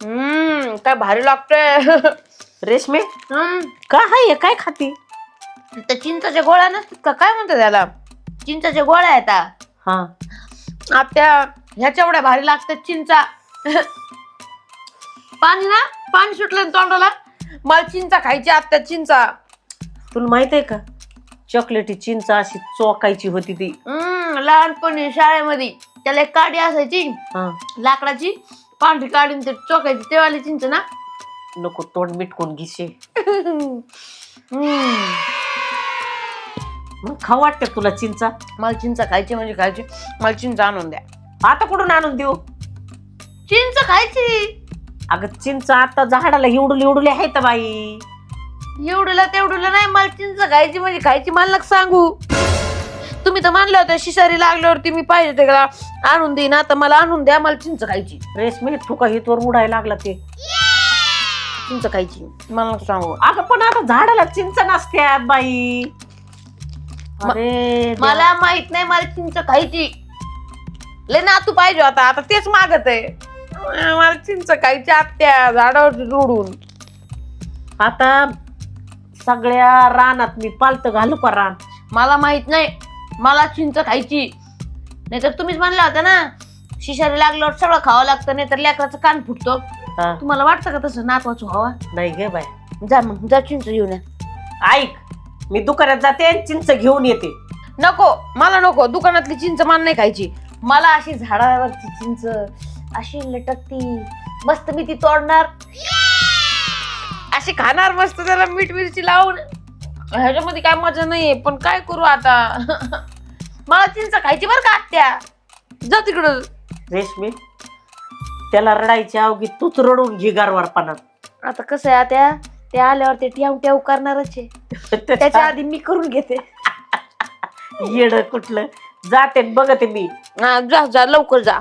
हम्म काय भारी लागतंय. रेशमे? हम्म, का हाय काय खाती? त्या चिंचाच्या गोळ्या नसतात का? काय म्हणतात त्याला? चिंचाच्या गोळ्या आहेत. हा. आत्या ह्याच्या एवढ्या भारी लागतात चिंचा. पाणी ना? पाणी सुटलं ना तोंडाला? मला चिंचा खायची आत्या चिंचा. तुला माहीत आहे का? चॉकलेटी चिंच अशी चोकायची होती ती. हम्म लहानपणी शाळेमध्ये त्याला एक काडी असायची हा. लाकडाची. पांढरी काढून ते चोकायची तेवाली चिंच ना? नको तोंड मिटकून घिसे हम्म. मग खाऊ वाटते तुला चिंचा? मला चिंचा खायची म्हणजे खायची. मला चिंच आणून द्या. आता कुठून आणून देऊ? चिंच खायची. अगं चिंच आता झाडाला एवढुले एवढुले आहेत बाई. एवढूला तेवढूला नाही मला चिंच खायची म्हणजे खायची. मला नका सांगू. तुम्ही तर मानलं होतं शिशारी लागल्यावरती मी पाहिजे ते का? आणून देईन आता मला आणून द्या मला चिंच खायची. रेशमी तुका हितवर उडायला लागला ते. चिंच खायची. मला नका सांगू. अगं पण आता झाडाला चिंच नसत्यात बाई. अरे मला माहीत नाही मला चिंच खायची. लय ना तू पाहिजे होता आता तेच मागत आहे. मला चिंच खायची आत्या झाडावर जोडून. आता सगळ्या रानात मी पालत घालू का रान? मला माहीत नाही. मला चिंच खायची. नाहीतर तुम्हीच म्हणला होता ना शिशारी लागल्यावर सगळं खावं लागतं नाहीतर लेकराचं कान फुटतो. हा, तुम्हाला वाटतं का तसं नातवाचं व्हावा? नाही गे बाय जा मग जा चिंच घेऊन या. ऐक मी दुकानात जाते आणि चिंच घेऊन येते. नको मला नको. दुकानातली चिंच मान नाही खायची. मला अशी झाडावरची चिंच अशी लटकती. मस्त मी ती तोडणार. अशी खाणार मस्त त्याला मीठ मिरची लावून. ह्याच्यामध्ये काय मजा नाहीये पण काय करू आता? मला चिंच खायची बरं का आत्या. जा तिकडं. रेशमी त्याला रडायची अवघी तूच रडून घे गारवारपणात. आता कसं आहे आत्या? ते आल्यावर ते ट्याव ट्याव करणारच आहे. त्याच्या आधी मी करून घेते. येड कुठलं? जाते न बघते मी. हा, जा जा लवकर जा.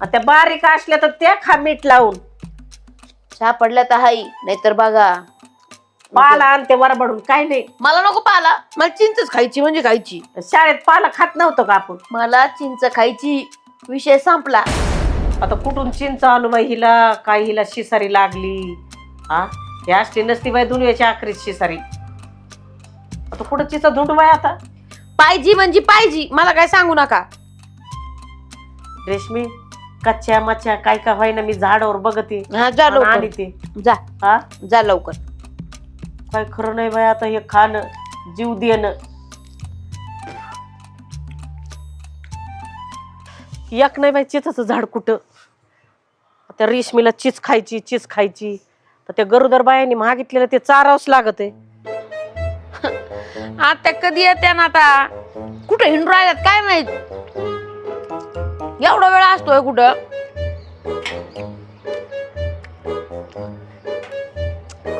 आणि त्या बारीक असल्या तर त्या खा मीठ लावून. सापडल्या तर हाई नाहीतर बघा. पाला आणते वरबडून काय नाही. मला नको पाला. मला चिंचच खायची म्हणजे खायची. शाळेत पाला खात नव्हतं का आपण? मला चिंच खायची. विषय संपला. आता कुठून चिंच आणू बाई हिला? काय हिला शिसारी लागली? हा? हे असली नसती बाई दुनियाच्या आखरीत शिसारी. आता कुठं चिचा धुंडू बाई आता? पाहिजे म्हणजे पाहिजे मला काय सांगू नका. रेशमी कच्च्या मच्छ्या काय काय व्हायना मी झाडावर बघते. हा जा आणि आणते. जा. हा? जा लवकर. काय खरं नाही बाई आता हे खाणं जीव देणं. एक नाही बाई चिचाचं झाड कुठं? त्या रेशमीला चीच खायची चीच खायची. तर त्या गरोदर बायांनी मागितलेलं ते चारावंच लागत आहे. आता कधी येत्या ना आता? कुठे हिंडू राहिल्यात काय माहीत? एवढा वेळ असतोय कुठं?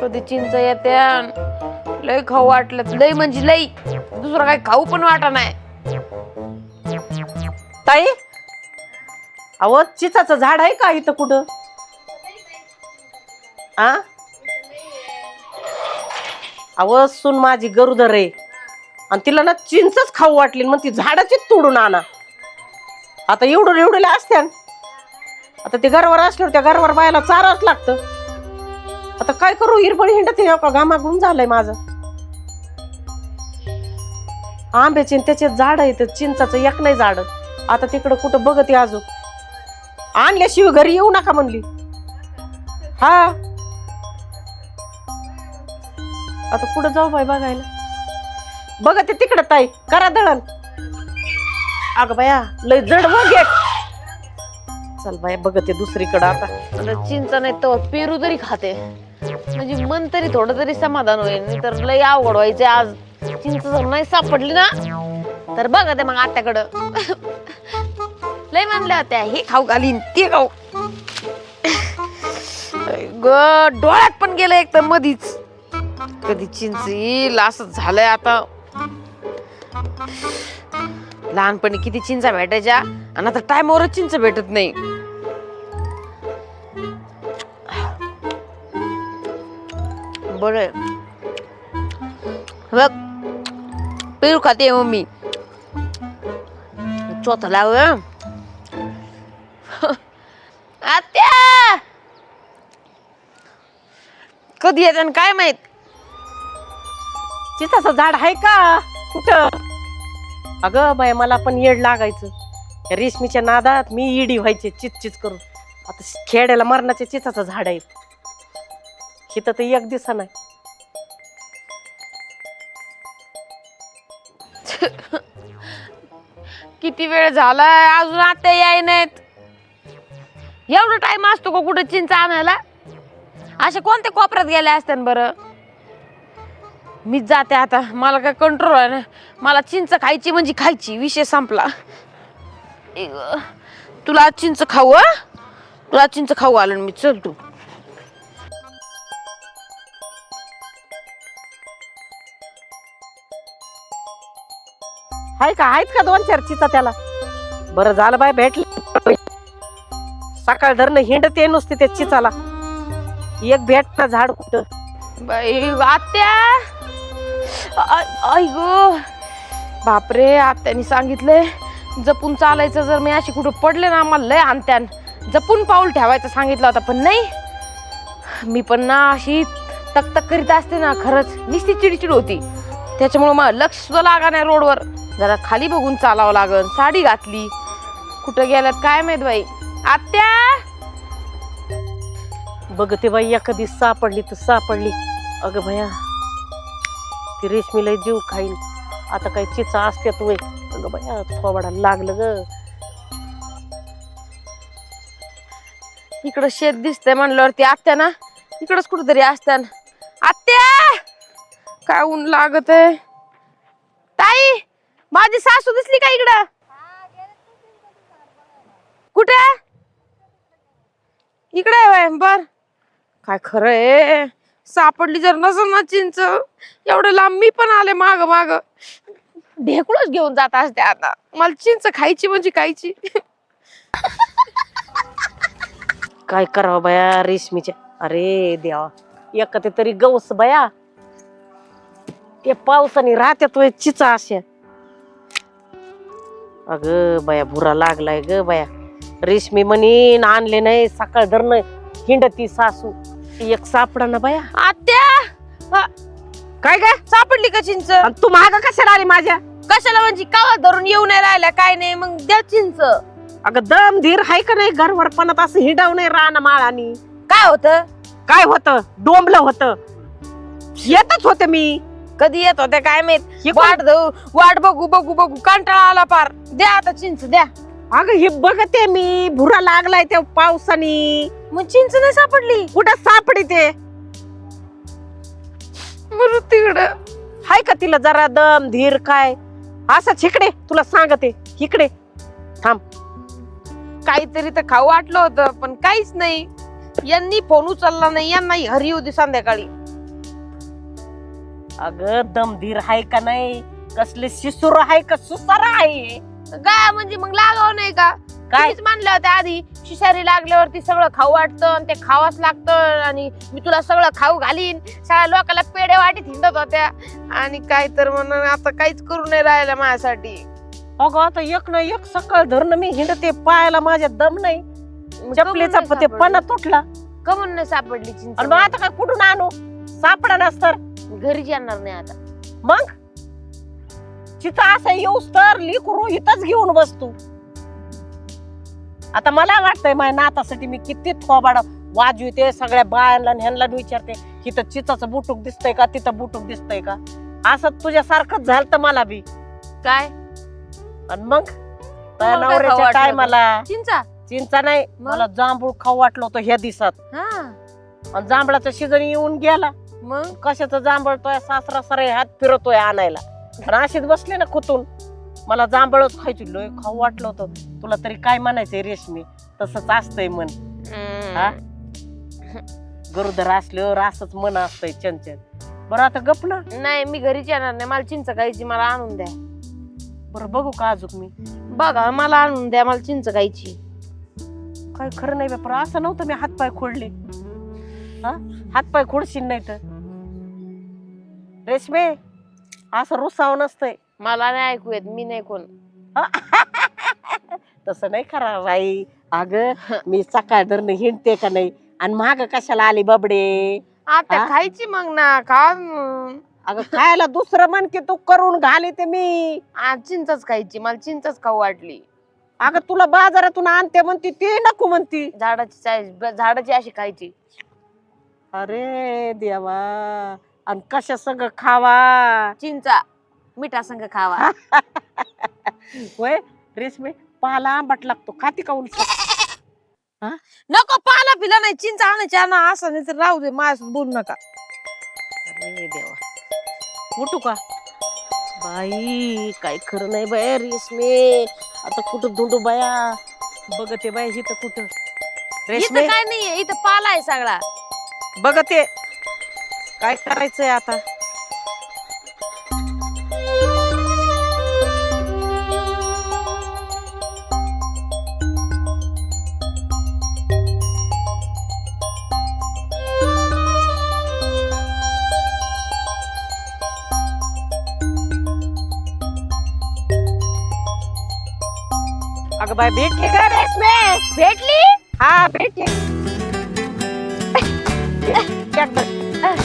कधी चिंच येत्या लय खाऊ वाटलं लय म्हणजे लय. दुसरं काही खाऊ पण वाटा नाही. ताई अहो चिचाचं झाड आहे का इथं कुठं? आ? अहो सून माझी गरुदर आहे. आणि तिला ना चिंचच खाऊ वाटली मग ती झाडाचीच तोडून आणा. आता एवढं एवढेले असत्या आता ते घरावर असल्यावर त्या घरावर बायला चारावंच लागतं. आता काय करू? हिरबळ हिंडत आहे का घामाघूम झालंय माझं. आंब्याचे आणि त्याचे झाड आहे चिंचाचं एक नाही झाड. आता तिकडं कुठं बघते अजून. आणल्याशिवाय घरी येऊ नका म्हणली. हा. आता कुठं जाऊ बाई बघायला? बघते तिकडं ताई करा दळण. अगं बाया लय जड वगैरे चल बाया बघते दुसरीकडं आता. चिंच नाही तो पेरू तरी खाते. म्हणजे मन तरी थोडं तरी समाधान होईल नाही तर लय अवघड व्हायचे आज. चिंच जर नाही सापडली ना तर बघा ते मग आत्याकडं. लय म्हणल्या होत्या हे खाऊ घालीन ते खाऊ. ग डोळ्यात पण गेलं एक तर मधीच. कधी चिंच येईल असं झालंय आता. लहानपणी किती चिंचा भेटायच्या आणि आता टायमावरच चिंच भेटत नाही. बरं बघ पेरू खाते मम्मी. चौथा लाव हो, आत्या! कधी येते आणि काय माहीत? चिताचं झाड आहे का? कुठं? अगं बाय मला पण येड लागायचं. या रेशमीच्या नादात मी इडी व्हायचे चित चित करून. आता खेड्याला मरणाचे चिताचं झाड आहे हिथं तर एक दिसा नाही. किती वेळ झालाय? अजून आता याय नाहीत. एवढा टाइम असतो का कुठे चिंच आणायला? अशा कोणत्या कोपऱ्यात गेल्या असत्या बरं? मीच जाते आता. मला काय कंट्रोल आहे ना मला चिंच खायची म्हणजे खायची. विषय संपला. ए ग. तुला चिंच खाऊ हं? तुला चिंच खाऊ आलं ना मी. चल तू. हाय का? आहेत का दोन चार चिता त्याला? बरं झालं बाय भेटले. सकाळ धरणं हिंडते नुसते त्या चिचाला एक भेट ना झाड कुठं? बाई आत्या! अय ग! बापरे आत्याने सांगितलंय जपून चालायचं जर मी अशी कुठं पडले ना मला लय आणत्यान जपून पाऊल ठेवायचं सांगितलं होतं पण नाही. मी पण ना अशी तक तक करीत असते ना खरंच. निस्ती चिडचिड होती. त्याच्यामुळं मला लक्ष सुद्धा लागा नाही रोडवर. जरा खाली बघून चालावं लागल. साडी घातली. कुठं गेल्यात काय माहीत बाई? आत्या! बघते बाई एखादी सापडली तर सापडली. अगं भया ती रेशमीला जीव खाईल आता काही चिचा असते तू अगं भया थोबाडा लागलं ग. इकडं शेत दिसतंय म्हणल्यावरती आत्या ना इकडंच कुठेतरी असत्या आत्या! काय ऊन लागत आहे माझी सासू दिसली का इकडं? कुठे? इकडे वय बर. काय खरंय सापडली जर नसल ना चिंच एवढं लांब मी पण आले माग माग. ढेकुळच घेऊन जात असते आता. मला चिंच खायची म्हणजे खायची. काय करावं बया रेशमीच्या? अरे देवा एखादी तरी गवस बया. ते पावसाने राहत्यात चिचा अशा. अग बया भुरा लागलाय ग बया. रेशमी म्हणीन आणले नाही सकाळ धरणं हिंडती सासू. ती एक सापडा ना बया. आत्या! काय काय सापडली का चिंच? आणि तू माग कशाला आली माझ्या? कशाला म्हणजे कावा धरून येऊ नाही राहिल्या काय नाही मग द्या चिंच. अगं दम धीर हाय का नाही? घरवरपणात असं हिंडाव नाही रान माळानी. काय होत? काय होतं? डोंबलं होतं. येतच होते मी. कधी येत होत्या काय माहीत? हे कोण- वाट जाऊ वाट बघू बघू बघू. कंटाळा आला पार द्या आता चिंच द्या. अगं हे बघते मी. भुरा लागलाय त्या पावसानी. मग चिंच नाही सापडली? कुठं सापडी ते? बरं तिकडं. हाय का तिला जरा दम धीर काय? असं इकडे तुला सांगते. इकडे. थांब. काहीतरी तर खाऊ वाटलं होतं पण काहीच नाही. यांनी फोन उचलला नाही यांना घरी होती संध्याकाळी. अगं दम धीर हाय का नाही? कसले शिसूर हाय का सुसार आहे काय म्हणजे मग लागाव नाही का? काय? तुम्हीच मानलं होतं आधी शिशारी लागल्यावरती सगळं खाऊ वाटतं आणि ते खावाच लागतं आणि मी तुला सगळं खाऊ घालीन. सगळ्या लोकांना पेढे वाटीत हिंडत होत्या. आणि काय तर म्हणून आता काहीच करू नाही राहिलं माझ्यासाठी. अगं आता एक ना एक सकाळ धरणं मी हिंडते पायाला माझ्या दम नाही. मग चपलीचा कमून ते पणा सापडली? तुटला. कमून नाही सापडली चिंच आणि मग आता काय कुठून आणू? सापडा नसतर. घरीच येणार नाही आता. मग? चिता असं येऊस तर लिकरू इथंच घेऊन बसतो आता मला वाटतंय माझ्या नातासाठी मी किती थोबाड वाजविते सगळ्या बायांना आणि ह्यांना विचारते इथं चिताचं बुटूक दिसतंय का तिथं बुटूक दिसतंय का? असं तुझ्यासारखंच झालं तर मला बी. काय? आणि मग? काय नवऱ्याच्या काय? मला? चिंचा? चिंता नाही मग? मला जांभूळ खाऊ वाटलं होतं ह्या दिवसात. हा. आणि जांभळाचा सीजन येऊन गेला. मग कशाचं जांभळतोय सासरा सरे हात फिरतोय आणायला. आणि अशीच बसले ना कुतून. मला जांभळच खायची लय खाऊ वाटलं होतं. तुला तरी काय म्हणायचंय रेशमी? तसंच असतंय मन हा? गरोदर असल्यावर असंच मन असतंय चंचल. बरं आता गप ना. नाही मी घरीच येणार नाही. मला चिंच खायची मला आणून द्या. बरं बघू का अजून मी. बघा मला आणून द्या मला चिंच खायची काय खरं नाही बापर असं नव्हतं मी हातपाय खोडले. हा? हातपाय खोडशील नाही तर रेशमे असं रुसाव नसतंय. मला नाही ऐकू येत मी नाही कोण. तसं नाही करा बाई. अग मी सकाळ धरणं हिंडते का नाही? आणि माग कशाला आली बबडे? आता हा? खायची मग ना खा न. अगं खायला दुसरं म्हण की तू करून घाले ते मी. आ, चिंचच खायची मला चिंचच खाऊ वाटली. अगं तुला बाजारातून आणते म्हणती ते नको म्हणती. झाडाची झाडाची अशी खायची. अरे देवा. आणि कशा संग खावा? चिंचा मिठा संग खावा. वय रेशमी पाला आंबट लागतो खाती का उलट? नको पाला पिला नाही चिंचा आणायची आणा असं नाही तर राहू दे माझ्यासोबत बोलू नका. अरे देवा. उठू का? बाई काय खरं नाही बाय रेशमी. आता कुठं धुंडू बाया? बघते बाय इथं कुठं? इथं रेशमी. काय नाहीये इथं पाला आहे सगळा. बघते. काय करायचंय आता? अगं बाय भेटली का रेशमी भेटली? हा भेटली.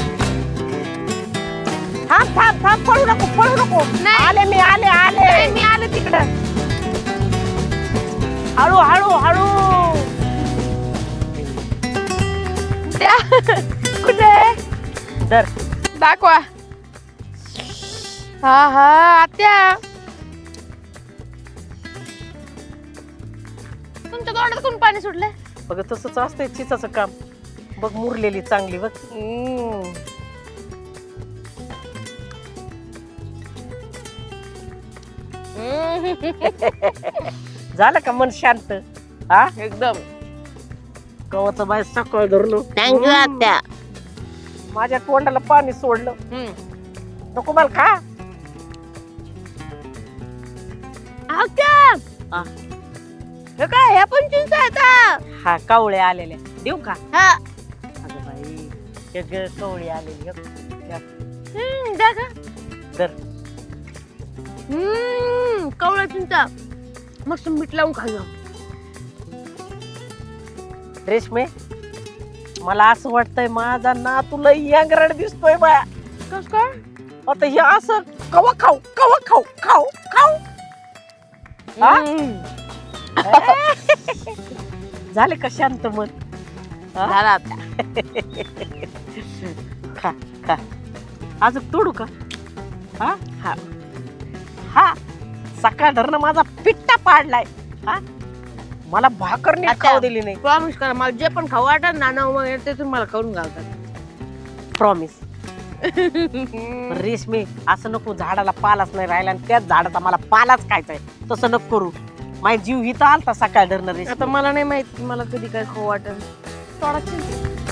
थांब थांब थांब पळू नको पळू नको. नाही. आले मी आले आले. नाही, मी आले तिकडं. हळू हळू हळू. त्या कुठे धर. दाखवा. हा हा आत्या. तुमच्या तोंडात कोण पाणी सुटलंय? बघ तसंच असतंय चिचाचं काम. बघ मुरलेली चांगली बघ. हम्म. झालं का मन शांत? हा? एकदम. गव्हाचं बाय सकाळ धरलो. थँक्यू आत्या. माझ्या तोंडाला पाणी सोडलं. हम्म. नको मला खा. हा. हे काय ह्या पण चिंच आहेत हा. कावळे आलेले. देऊ का? हा. अगं बाई हे ग कवळी आलेली. हे घ्या. हम्म, द्या का धर. हम्म, कवळा चिंचा मस्त मीठ लावून खाल्लं रेशमे मला असं वाटतंय माझा ना तुला यंगरड दिसतोय बाया. कस काय? आता हे असं कवा खाऊ कवा खाऊ खाऊ खाऊ. हा? झाले का शांत मन? हा? झाला आता. खा खा. अजून तोडू का? हा? हा. हा सकाळ धरणं माझा पिट्टा पाडलाय. हा? मला भाकर नीट आता- खाऊ दिली नाही. प्रॉमिस करा मला जे पण खाऊ वाटत ना मग ते तुम्ही मला करून घालतात. प्रॉमिस रेशमी असं नको झाडाला पालाच नाही राहिला आणि त्याच झाडाचा मला पालाच खायचाय. तसं नको करू. माझा जीव इथं आलता सकाळ धरणं आता रेशमी मला नाही माहीत मला कधी काय खाऊ वाटत.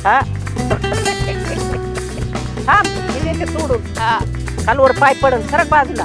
हा? मी देते हा. कालवर पाय पडन सरक बाजूला.